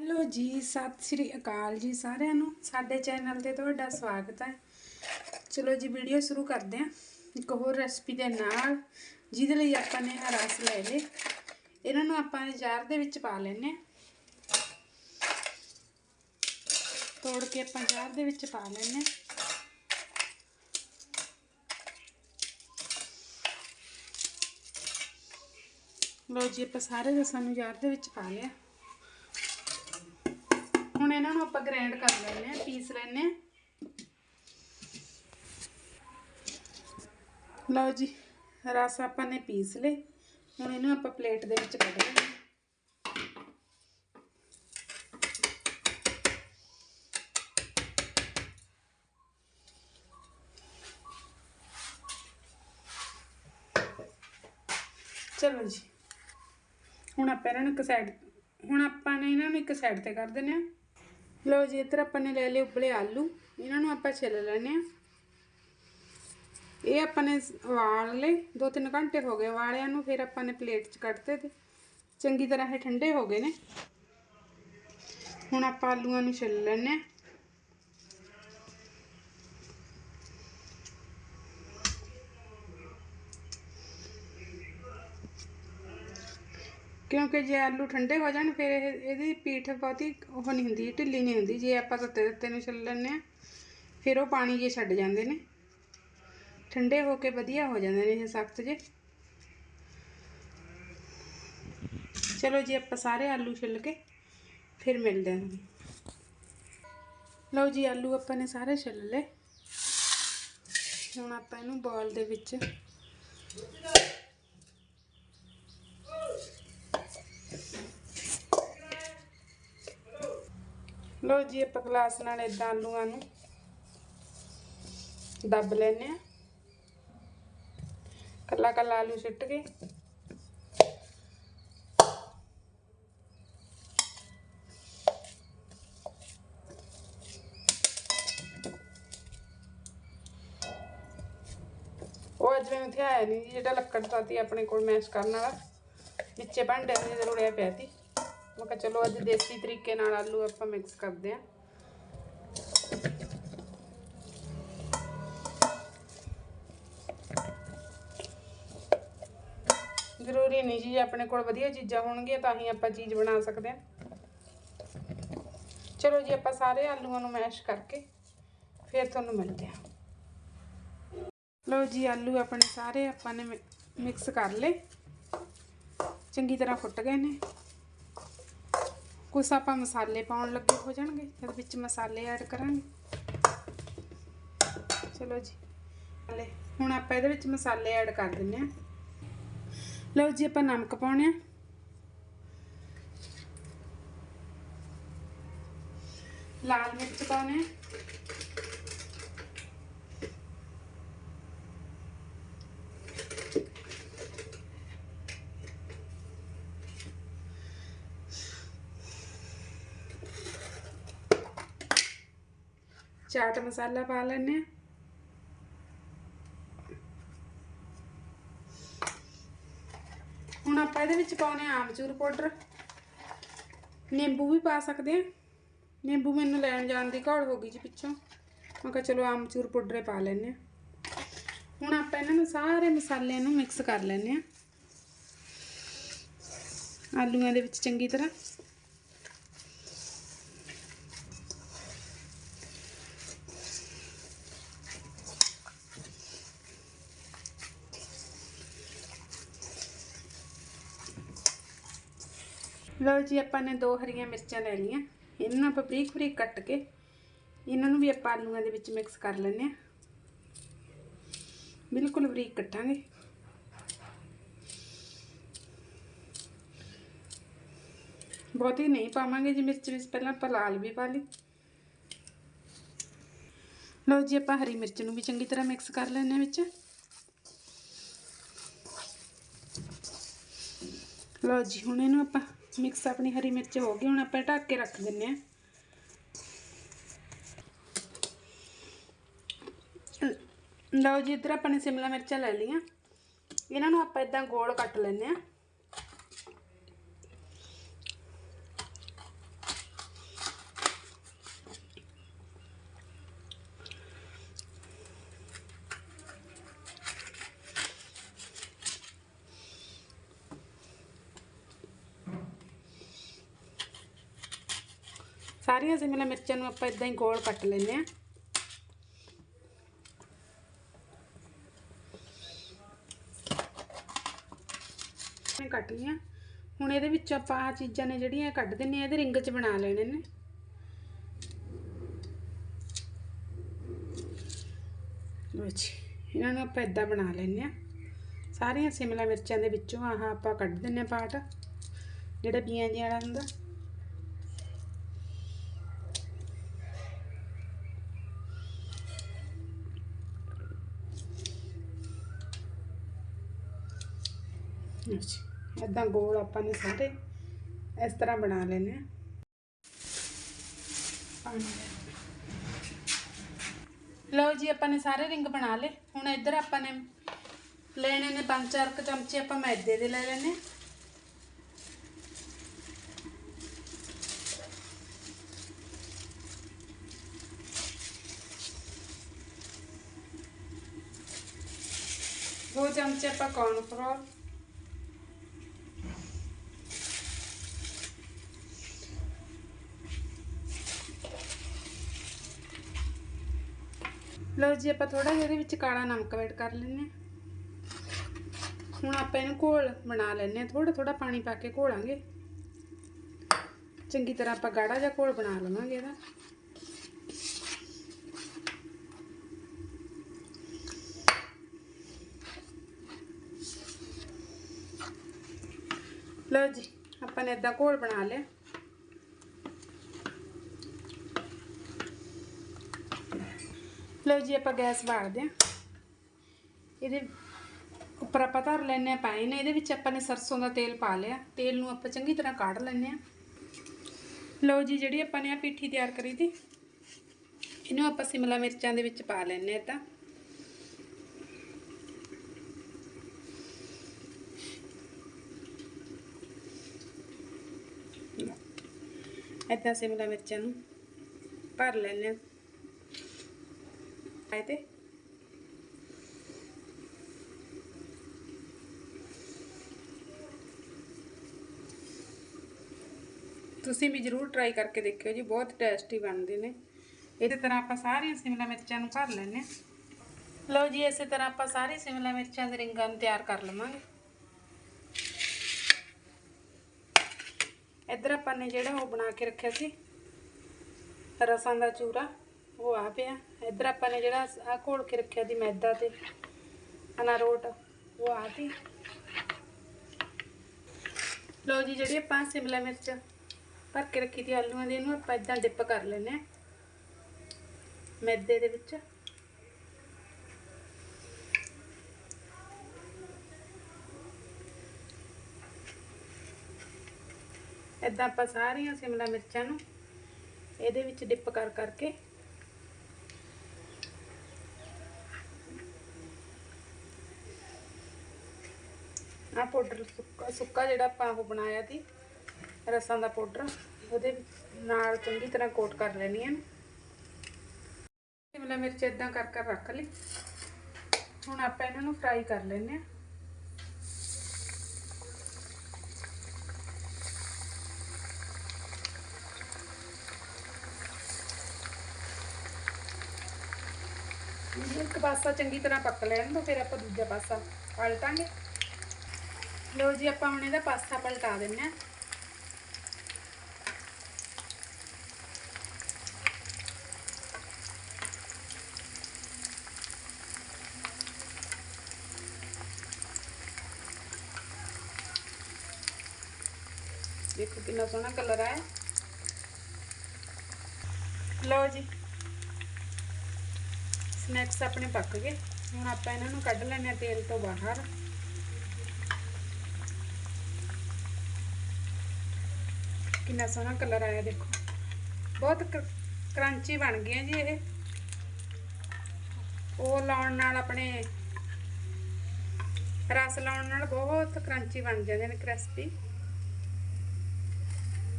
Hello ਜੀ, ਸਤਿ ਸ੍ਰੀ ਅਕਾਲ ਜੀ ਸਾਰਿਆਂ ਨੂੰ। ਸਾਡੇ ਚੈਨਲ ਤੇ ਤੁਹਾਡਾ ਸਵਾਗਤ ਹੈ। ਚਲੋ ਜੀ, ਵੀਡੀਓ ਸ਼ੁਰੂ ਕਰਦੇ ਹਾਂ। ਇੱਕ ਹੋਰ ਰੈਸਪੀ ਦੇ ਨਾਲ, ਜਿਹਦੇ ਲਈ ਆਪਾਂ ਨੇ ਆਹ ਰਸ ਲੈ ਲਏ। ਇਹਨਾਂ ਨੂੰ ਆਪਾਂ ਜਾਰ ਦੇ ਵਿੱਚ ਪਾ ਲੈਣੇ ਤੋੜ ਕੇ ਆਪਾਂ ਜਾਰ ਦੇ ਵਿੱਚ ਪਾ ਲੈਣੇ ਲੋ ਜੀ, ਆਪਾਂ ਸਾਰੇ ਰਸਾਂ ਨੂੰ ਜਾਰ ਦੇ ਵਿੱਚ ਪਾ ਲਿਆ। ਹੁਣ ਇਹਨਾਂ ਨੂੰ ਆਪਾਂ ਗ੍ਰੈਂਡ ਕਰ ਲੈਂਦੇ ਆ ਪੀਸ ਲੈਂਦੇ ਆ ਲਓ ਜੀ, ਰਸ ਆਪਾਂ ਨੇ ਪੀਸ ਲਏ। ਹੁਣ ਇਹਨੂੰ ਆਪਾਂ ਪਲੇਟ ਦੇ ਵਿੱਚ ਕੱਢ ਲੈਂਦੇ ਚਲੋ ਜੀ, ਹੁਣ ਆਪਾਂ ਇਹਨਾਂ ਨੂੰ ਇੱਕ ਸਾਈਡ ਹੁਣ ਆਪਾਂ ਨੇ ਇਹਨਾਂ ਨੂੰ ਇੱਕ ਸਾਈਡ ਤੇ ਕਰ ਦਿੰਨੇ ਆ ਲਓ ਜੀ, ਇੱਧਰ ਆਪਾਂ ਨੇ ਲੈ ਲਏ ਉਬਲੇ ਆਲੂ। ਇਹਨਾਂ ਨੂੰ ਆਪਾਂ ਛਿੱਲ ਲੈਣੇ ਆ ਇਹ ਆਪਾਂ ਨੇ ਵਾਲ ਲਏ। 2-3 ਘੰਟੇ ਹੋ ਗਏ ਵਾਲਿਆਂ ਨੂੰ, ਫਿਰ ਆਪਾਂ ਨੇ ਪਲੇਟ 'ਚ ਕੱਢਤੇ ਤੇ ਚੰਗੀ ਤਰ੍ਹਾਂ ਇਹ ਠੰਡੇ ਹੋ ਗਏ ਨੇ। ਹੁਣ ਆਪਾਂ ਆਲੂਆਂ ਨੂੰ ਛਿੱਲ ਲੈਣੇ ਆ ਕਿਉਂਕਿ ਜੇ ਆਲੂ ਠੰਡੇ ਹੋ ਜਾਣ, ਫਿਰ ਇਹ, ਇਹਦੀ ਪੀਠ ਬਹੁਤੀ ਉਹ ਨਹੀਂ ਹੁੰਦੀ, ਢਿੱਲੀ ਨਹੀਂ ਹੁੰਦੀ। ਜੇ ਆਪਾਂ ਤੱਤੇ ਤੱਤੇ ਨੂੰ ਛਿੱਲ ਲੈਂਦੇ ਆ ਫਿਰ ਉਹ ਪਾਣੀ ਜੇ ਛੱਡ ਜਾਂਦੇ ਨੇ। ਠੰਡੇ ਹੋ ਕੇ ਵਧੀਆ ਹੋ ਜਾਂਦੇ ਨੇ, ਇਹ ਸਖਤ ਜੇ। ਚਲੋ ਜੀ, ਆਪਾਂ ਸਾਰੇ ਆਲੂ ਛਿੱਲ ਕੇ ਫਿਰ ਮਿਲਦੇ ਹਾਂ। ਲਓ ਜੀ, ਆਲੂ ਆਪਾਂ ਨੇ ਸਾਰੇ ਛਿੱਲ ਲਏ। ਹੁਣ ਆਪਾਂ ਇਹਨੂੰ ਬਾਲ ਦੇ ਵਿੱਚ ਲਓ ਜੀ ਆਪਾਂ ਗਲਾਸ ਨਾਲ ਇਦਾਂ ਆਲੂਆਂ ਨੂੰ ਦੱਬ ਲੈਨੇ ਆ ਕੱਲਾ ਕੱਲਾ ਆਲੂ ਸਿੱਟ ਕੇ। ਉਹ ਅੱਜ ਮੈਨੂੰ ਇੱਥੇ ਆਇਆ ਨਹੀਂ ਜੀ, ਜਿਹੜਾ ਲੱਕੜ ਦਾ ਸੀ ਆਪਣੇ ਕੋਲ ਮੈਸ਼ ਕਰਨ ਵਾਲਾ। ਵਿੱਚੇ ਭਾਂਡੇ ਦੇ ਰੁੜਿਆ ਪਿਆ ਸੀ। ਮੈਂ ਕਿਹਾ ਚਲੋ ਅੱਜ ਦੇਸੀ ਤਰੀਕੇ ਨਾਲ ਆਲੂ ਆਪਾਂ ਮਿਕਸ ਕਰਦੇ ਆਂ ਜ਼ਰੂਰੀ ਨਹੀਂ ਜੀ, ਆਪਣੇ ਕੋਲ ਵਧੀਆ ਚੀਜ਼ਾਂ ਹੋਣਗੀਆਂ ਤਾਂ ਹੀ ਆਪਾਂ ਚੀਜ਼ ਬਣਾ ਸਕਦੇ ਹਾਂ। ਚਲੋ ਜੀ, ਆਪਾਂ ਸਾਰੇ ਆਲੂਆਂ ਨੂੰ ਮੈਸ਼ ਕਰਕੇ ਫਿਰ ਤੁਹਾਨੂੰ ਮਿਲਦੇ ਹਾਂ। ਲਓ ਜੀ, ਆਲੂ ਆਪਣੇ ਸਾਰੇ ਆਪਾਂ ਨੇ ਮਿਕਸ ਕਰ ਲਏ। ਚੰਗੀ ਤਰ੍ਹਾਂ ਫੁੱਟ ਗਏ ਨੇ। ਕੁਛ ਆਪਾਂ ਮਸਾਲੇ ਪਾਉਣ ਲੱਗੇ ਹੋ ਜਾਣਗੇ, ਫਿਰ ਵਿੱਚ ਮਸਾਲੇ ਐਡ ਕਰਾਂਗੇ। ਚਲੋ ਜੀ। ਹਲੇ ਹੁਣ ਆਪਾਂ ਇਹਦੇ ਵਿੱਚ ਮਸਾਲੇ ਐਡ ਕਰ ਦਿੰਨੇ ਆ ਲਓ ਜੀ, ਆਪਾਂ ਨਮਕ ਪਾਉਣੇ ਆ। ਲਾਲ ਮਿਰਚ ਪਾਉਣੇ ਆ। ਚਾਟ ਮਸਾਲਾ ਪਾ ਲੈਣੇ ਆ ਹੁਣ ਆਪਾਂ ਇਹਦੇ ਵਿੱਚ ਪਾਉਣੇ ਆ ਆਮਚੂਰ ਪਾਊਡਰ। ਨਿੰਬੂ ਵੀ ਪਾ ਸਕਦੇ ਆ ਨਿੰਬੂ ਮੈਨੂੰ ਲੈਣ ਜਾਣ ਦੀ ਘੋੜ ਹੋ ਗਈ ਜੀ ਪਿੱਛੋਂ। ਮੈਂ ਕਿਹਾ ਚਲੋ ਆਮਚੂਰ ਪਾਊਡਰ ਪਾ ਲੈਣੇ ਆ ਹੁਣ ਆਪਾਂ ਇਹਨਾਂ ਨੂੰ ਸਾਰੇ ਮਸਾਲਿਆਂ ਨੂੰ ਮਿਕਸ ਕਰ ਲੈਣੇ ਆ ਆਲੂਆਂ ਦੇ ਵਿੱਚ ਚੰਗੀ ਤਰ੍ਹਾਂ। ਲਓ ਜੀ ਆਪਾਂ ਨੇ ਦੋ ਹਰੀਆਂ ਮਿਰਚਾਂ ਲੈ ਲਈਆਂ। ਇਹਨਾਂ ਨੂੰ ਆਪਾਂ ਬਰੀਕ ਬਰੀਕ ਕੱਟ ਕੇ ਇਹਨਾਂ ਨੂੰ ਵੀ ਆਪਾਂ ਆਲੂਆਂ ਦੇ ਵਿੱਚ ਮਿਕਸ ਕਰ ਲੈਂਦੇ ਆ ਬਿਲਕੁਲ ਬਰੀਕ ਕੱਟਾਂਗੇ। ਬਹੁਤੀ ਨਹੀਂ ਪਾਵਾਂਗੇ ਜੀ ਮਿਰਚ ਵਿੱਚ, ਪਹਿਲਾਂ ਆਪਾਂ ਲਾਲ ਵੀ ਪਾ ਲਈ। ਲਓ ਜੀ ਆਪਾਂ ਹਰੀ ਮਿਰਚ ਨੂੰ ਵੀ ਚੰਗੀ ਤਰ੍ਹਾਂ ਮਿਕਸ ਕਰ ਲੈਂਦੇ ਆ ਵਿੱਚ। ਲਓ ਜੀ ਹੁਣ ਇਹਨੂੰ ਆਪਾਂ ਮਿਕਸ ਆਪਣੀ ਹਰੀ ਮਿਰਚ ਹੋ ਗਈ, ਹੁਣ ਆਪਾਂ ਢੱਕ ਕੇ ਰੱਖ ਦਿੰਨੇ ਆ ਲਓ ਜੀ, ਇੱਧਰ ਆਪਾਂ ਨੇ ਸਿਮਲਾ ਮਿਰਚਾਂ ਲੈ ਲਈਆਂ। ਇਹਨਾਂ ਨੂੰ ਆਪਾਂ ਇਦਾਂ ਗੋਲ ਕੱਟ ਲੈਂਦੇ ਆ ਸਾਰੀਆਂ ਸਿਮਲਾ ਮਿਰਚਾਂ ਨੂੰ ਆਪਾਂ ਇਦਾਂ ਹੀ ਗੋਲ ਕੱਟ ਲੈਂਦੇ ਆ ਕੱਟ ਲਈਆਂ ਹੁਣ ਇਹਦੇ ਵਿੱਚ ਆਪਾਂ ਆ ਚੀਜ਼ਾਂ ਨੇ ਜਿਹੜੀਆਂ ਕੱਢ ਦਿੰਨੇ ਆ ਇਹਦੇ ਰਿੰਗ 'ਚ ਬਣਾ ਲੈਣੇ ਨੇ। ਅੱਛਾ ਇਹਨਾਂ ਨੂੰ ਆਪਾਂ ਇਦਾਂ ਬਣਾ ਲੈਂਦੇ ਆ ਸਾਰੀਆਂ ਸਿਮਲਾ ਮਿਰਚਾਂ ਦੇ ਵਿੱਚੋਂ ਆਹ ਆਪਾਂ ਕੱਢ ਦਿੰਨੇ ਆ ਪਾਰਟ ਜਿਹੜਾ ਬੀਆਂ ਜਿਹਾ ਵਾਲਾ ਹੁੰਦਾ। ਅੱਛਾ ਇਦਾਂ ਗੋਲ ਆਪਾਂ ਨੇ ਸਾਰੇ ਇਸ ਤਰ੍ਹਾਂ ਬਣਾ ਲੈਣੇ ਆ ਲਓ ਜੀ, ਆਪਾਂ ਨੇ ਸਾਰੇ ਰਿੰਗ ਬਣਾ ਲਏ। ਹੁਣ ਇੱਧਰ ਆਪਾਂ ਨੇ ਲੈਣੇ ਨੇ ਪੰਜ ਚਾਰ ਕੁ ਚਮਚੇ ਆਪਾਂ ਮੈਦੇ ਦੇ ਲੈ ਲੈਣੇ ਦੋ ਚਮਚੇ ਆਪਾਂ ਕੌਰਨ ਫਲੋਰ ਲਓ ਜੀ ਆਪਾਂ ਥੋੜਾ ਜਿਹਾ ਇਹਦੇ ਵਿੱਚ ਕਾਲਾ ਨਮਕ ਐਡ ਕਰ ਲੈਂਦੇ ਹਾਂ। ਹੁਣ ਆਪਾਂ ਇਹਨੂੰ ਘੋਲ ਬਣਾ ਲੈਂਦੇ ਹਾਂ। ਥੋੜਾ ਥੋੜਾ ਪਾਣੀ ਪਾ ਕੇ ਘੋਲਾਂਗੇ। ਚੰਗੀ ਤਰ੍ਹਾਂ ਆਪਾਂ ਗਾੜਾ ਜਿਹਾ ਘੋਲ ਬਣਾ ਲਵਾਂਗੇ ਇਹਦਾ। ਲਓ ਜੀ, ਆਪਾਂ ਨੇ ਇਦਾਂ ਘੋਲ ਬਣਾ ਲਿਆ। ਲਓ ਜੀ ਆਪਾਂ ਗੈਸ ਬਾਲਦੇ ਆ ਇਹਦੇ ਉੱਪਰ ਆਪਾਂ ਧਰ ਲੈਣੇ ਆ ਪਾਣੀ ਨੇ ਇਹਦੇ ਵਿੱਚ ਆਪਾਂ ਨੇ ਸਰਸੋਂ ਦਾ ਤੇਲ ਪਾ ਲਿਆ। ਤੇਲ ਨੂੰ ਆਪਾਂ ਚੰਗੀ ਤਰ੍ਹਾਂ ਕਾੜ ਲੈਣੇ ਆ ਲਓ ਜੀ, ਜਿਹੜੀ ਆਪਾਂ ਨੇ ਆ ਪੀਠੀ ਤਿਆਰ ਕਰੀ ਤੀ ਇਹਨੂੰ ਆਪਾਂ ਸਿਮਲਾ ਮਿਰਚਾਂ ਦੇ ਵਿੱਚ ਪਾ ਲੈਣੇ ਆ ਤਾਂ। ਏਦਾਂ ਸਿਮਲਾ ਮਿਰਚਾਂ ਨੂੰ ਭਰ ਲੈਣੇ ਆ ਆਏ ਤੇ ਤੁਸੀਂ ਵੀ ਜਰੂਰ ਟਰਾਈ ਕਰਕੇ ਦੇਖਿਓ ਜੀ ਬਹੁਤ ਟੇਸਟੀ ਬਣਦੇ ਨੇ ਇਸੇ ਤਰ੍ਹਾਂ ਆਪਾਂ ਸਾਰੀਆਂ ਸਿਮਲਾ ਮਿਰਚਾਂ ਨੂੰ ਭਰ ਲੈਣੇ ਆ ਲਓ ਜੀ ਇਸੇ ਤਰ੍ਹਾਂ ਆਪਾਂ ਸਾਰੀ ਸਿਮਲਾ ਮਿਰਚਾਂ ਦੇ ਰਿੰਗਾਂ ਨੂੰ ਤਿਆਰ ਕਰ ਲਵਾਂਗੇ ਇੱਧਰ ਆਪਾਂ ਨੇ ਜਿਹੜਾ ਉਹ ਬਣਾ ਕੇ ਰੱਖਿਆ ਸੀ ਰਸਾਂ ਦਾ ਚੂਰਾ ਉਹ ਆ ਪਿਆ। ਇੱਧਰ ਆਪਾਂ ਨੇ ਜਿਹੜਾ ਆ ਘੋਲ ਕੇ ਰੱਖਿਆ ਦੀ ਮੈਦਾ ਤੇ, ਅਨਾਰੋਟ, ਉਹ ਆ ਤੀ। ਲਓ ਜੀ, ਜਿਹੜੀ ਆਪਾਂ ਸਿਮਲਾ ਮਿਰਚ ਭਰ ਕੇ ਰੱਖੀ ਤੀ ਆਲੂਆਂ ਦੀ, ਇਹਨੂੰ ਆਪਾਂ ਇਦਾਂ ਡਿਪ ਕਰ ਲੈਨੇ ਆ ਮੈਦੇ ਦੇ ਵਿੱਚ। ਇਦਾਂ ਆਪਾਂ ਸਾਰੀਆਂ ਸਿਮਲਾ ਮਿਰਚਾਂ ਨੂੰ ਇਹਦੇ ਵਿੱਚ ਡਿਪ ਕਰ ਕਰਕੇ ਪਾਊਡਰ ਸੁੱਕਾ ਸੁੱਕਾ ਜਿਹੜਾ ਆਪਾਂ ਉਹ ਬਣਾਇਆ ਸੀ, ਰਸਾਂ ਦਾ ਪਾਊਡਰ, ਉਹਦੇ ਨਾਲ ਚੰਗੀ ਤਰ੍ਹਾਂ ਕੋਟ ਕਰ ਲੈਣੀ ਹੈ। ਸ਼ਿਮਲਾ ਮਿਰਚ ਇਦਾਂ ਕਰ ਕਰ ਰੱਖ ਲਈ। ਹੁਣ ਆਪਾਂ ਇਹਨਾਂ ਨੂੰ ਫਰਾਈ ਕਰ ਲੈਣੇ ਆ ਇੱਕ ਪਾਸਾ ਚੰਗੀ ਤਰ੍ਹਾਂ ਪੱਕ ਲੈਣ ਤੋਂ ਫਿਰ ਆਪਾਂ ਦੂਜਾ ਪਾਸਾ ਪਲਟਾਂਗੇ। ਲਓ ਜੀ, ਆਪਾਂ ਹੁਣ ਇਹਦਾ ਪਾਸਾ ਪਲਟਾ ਦਿੰਨੇ ਆ ਦੇਖੋ ਕਿੰਨਾ ਸੋਹਣਾ ਕਲਰ ਆਇਆ। ਲਓ ਜੀ ਸਨੈਕਸ ਆਪਣੇ ਪੱਕ ਗਏ। ਹੁਣ ਆਪਾਂ ਇਹਨਾਂ ਨੂੰ ਕੱਢ ਲੈਣੇ ਆ ਤੇਲ ਤੋਂ ਬਾਹਰ। ਕਿੰਨਾ ਸੋਹਣਾ ਕਲਰ ਆਇਆ ਦੇਖੋ। ਬਹੁਤ ਕਰੰਚੀ ਬਣ ਗਏ ਜੀ ਇਹ। ਉਹ ਲਾਉਣ ਨਾਲ ਆਪਣੇ ਰਸ ਲਾਉਣ ਨਾਲ ਬਹੁਤ ਕਰੰਚੀ ਬਣ ਜਾਂਦੇ ਨੇ ਕ੍ਰਿਸਪੀ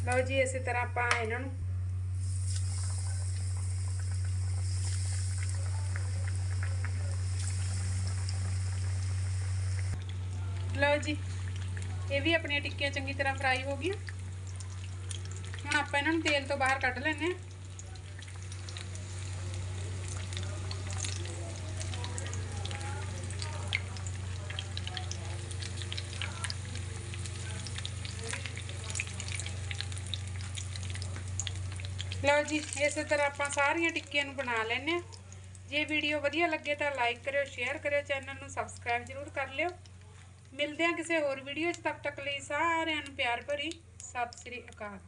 ਲਓ ਜੀ ਇਸੇ ਤਰ੍ਹਾਂ ਆਪਾਂ ਇਹਨਾਂ ਨੂੰ ਲਓ ਜੀ, ਇਹ ਵੀ ਆਪਣੀਆਂ ਟਿੱਕੀਆਂ ਚੰਗੀ ਤਰ੍ਹਾਂ ਫਰਾਈ ਹੋ ਗਈਆਂ। ਹੁਣ ਆਪਾਂ ਇਹਨਾਂ ਨੂੰ ਤੇਲ ਤੋਂ ਬਾਹਰ ਕੱਢ ਲੈਣੇ ਆ ਲਓ ਜੀ, ਇਸੇ ਤਰ੍ਹਾਂ ਆਪਾਂ ਸਾਰੀਆਂ ਟਿੱਕੀਆਂ ਨੂੰ ਬਣਾ ਲੈਣੇ ਆ ਜੇ ਵੀਡੀਓ ਵਧੀਆ ਲੱਗੇ ਤਾਂ ਲਾਈਕ ਕਰਿਓ ਸ਼ੇਅਰ ਕਰਿਓ ਚੈਨਲ ਨੂੰ ਸਬਸਕ੍ਰਾਈਬ ਜ਼ਰੂਰ ਕਰ ਲਿਓ। ਮਿਲਦੇ ਹਾਂ ਕਿਸੇ ਹੋਰ ਵੀਡੀਓ 'ਚ, ਤਦ ਤੱਕ ਲਈ ਸਾਰਿਆਂ ਨੂੰ ਪਿਆਰ ਭਰੀ। ਸਤਿ ਸ੍ਰੀ ਅਕਾਲ।